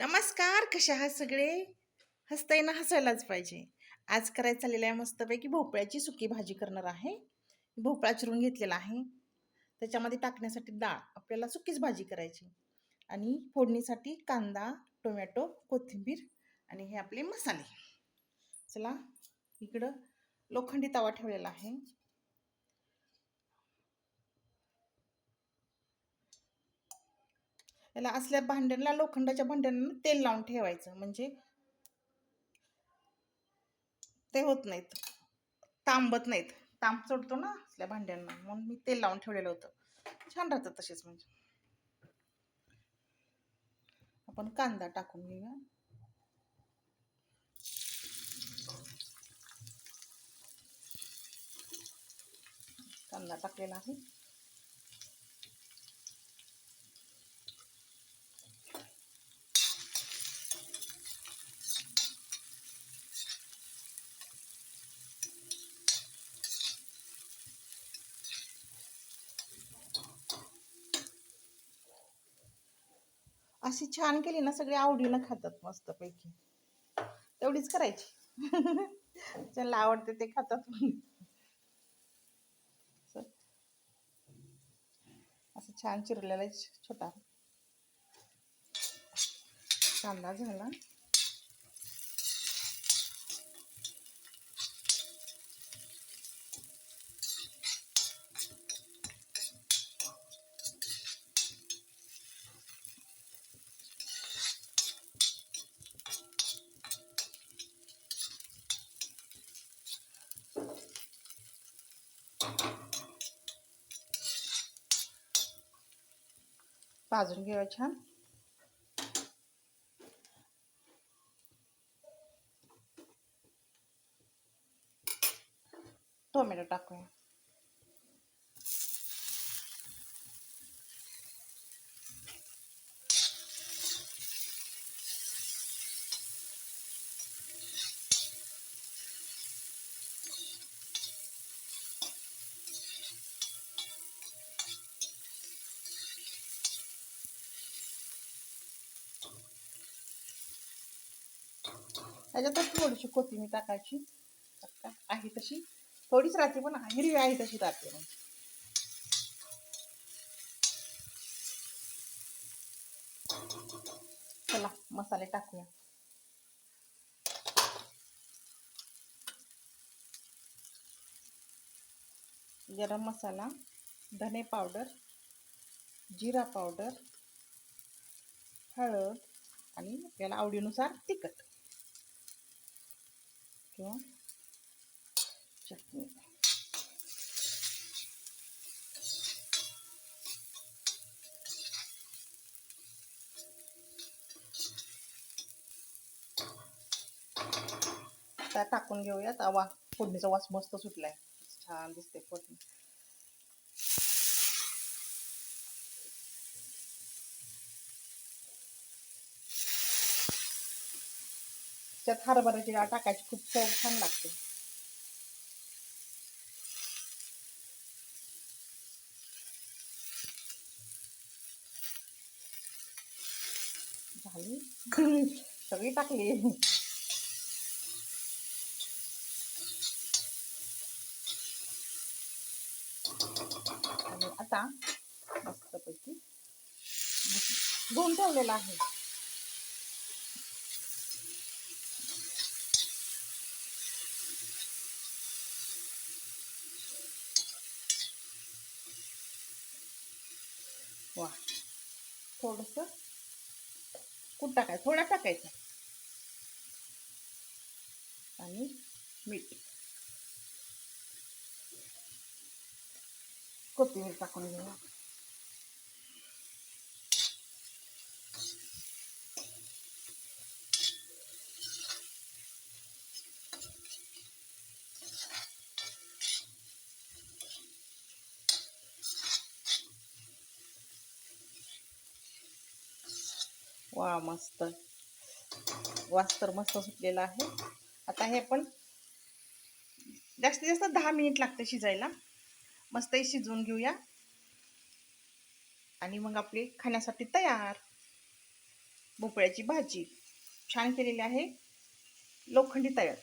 नमस्कार कशा आहात सगळे? हसताय ना हसायलाच पाहिजे. आज करायचं चाललेलं आहे मस्तपैकी भोपळ्याची सुकी भाजी करणार आहे. भोपळा चिरून घेतलेला आहे. त्याच्यामध्ये टाकण्यासाठी डाळ आपल्याला सुकीच भाजी करायची. आणि फोडणीसाठी कांदा टोमॅटो कोथिंबीर आणि हे आपले मसाले. चला इकडं लोखंडी तवा ठेवलेला आहे. याला असल्या भांड्यांना लोखंडाच्या भांड्यांना तेल लावून ठेवायचं. म्हणजे ते होत नाहीत. तांबत नाहीत. तांब सोडतो ना असल्या भांड्यांना. म्हणून मी तेल लावून ठेवलेलं होतं. छान राहतं तसेच म्हणजे. आपण कांदा टाकून घेऊया. कांदा टाकलेला आहे. अशी छान केली ना सगळे आवडीनं खातात मस्तपैकी. तेवढीच करायची. ज्याला आवडते ते खातात असं असं छान चिरलेला छोटा कांदा झाला. भाजून घेऊया छान. टोमॅटो टाकूया. त्याच्यातच थोडीशी कोथिंबीर टाकायची. आहे तशी. थोडीच राहते पण हिरवी आहे तशी राहते मग. चला मसाले टाकूया. गरम मसाला धने पावडर जिरा पावडर हळद आणि आपल्याला आवडीनुसार तिखट. किंवा चटणी. टाकून घेऊयात. आवा फोडणीचा वास मस्त सुटलाय. छान दिसते फोडणी. त्यात हरभऱ्याची डाळ टाकायची खूप चव छान लागते. झाली. सगळी टाकली. आणि आता मस्तपैकी धुवून ठेवलेला आहे. वा. थोडस कूट टाकायचं थोडा टाकायचा. आणि मीठ. कोथिंबीर टाकून घेऊ. वा मस्त. वास तर मस्त सुटलेला आहे. आता हे पण जास्तीत जास्त दहा मिनिट लागते शिजायला. मस्तही शिजवून घेऊया. आणि मग आपली खाण्यासाठी तयार भोपळ्याची भाजी छान केलेली आहे. लोखंडी तव्यात.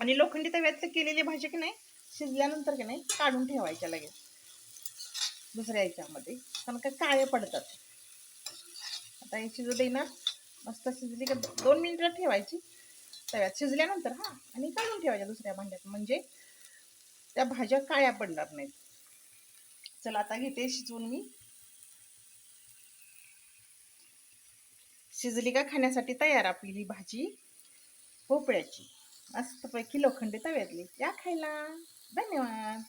आणि लोखंडी तव्यात केलेली भाजी की नाही शिजल्यानंतर की नाही काढून ठेवायच्या लगेच. दुसऱ्या याच्यामध्ये. कारण काय काळे पडतात. आता हे शिजू दे ना मस्त शिजली का दोन मिनिटं ठेवायची. तव्यात शिजल्यानंतर हा आणि काढून ठेवायच्या दुसऱ्या भांड्यात. म्हणजे त्या भाज्या काळ्या पडणार नाहीत. चला आता घेते शिजवून मी. शिजली का खाण्यासाठी तयार आपली ही भाजी. भोपळ्याची. मस्तपैकी लोखंडी तव्यातली. या खायला. धन्यवाद.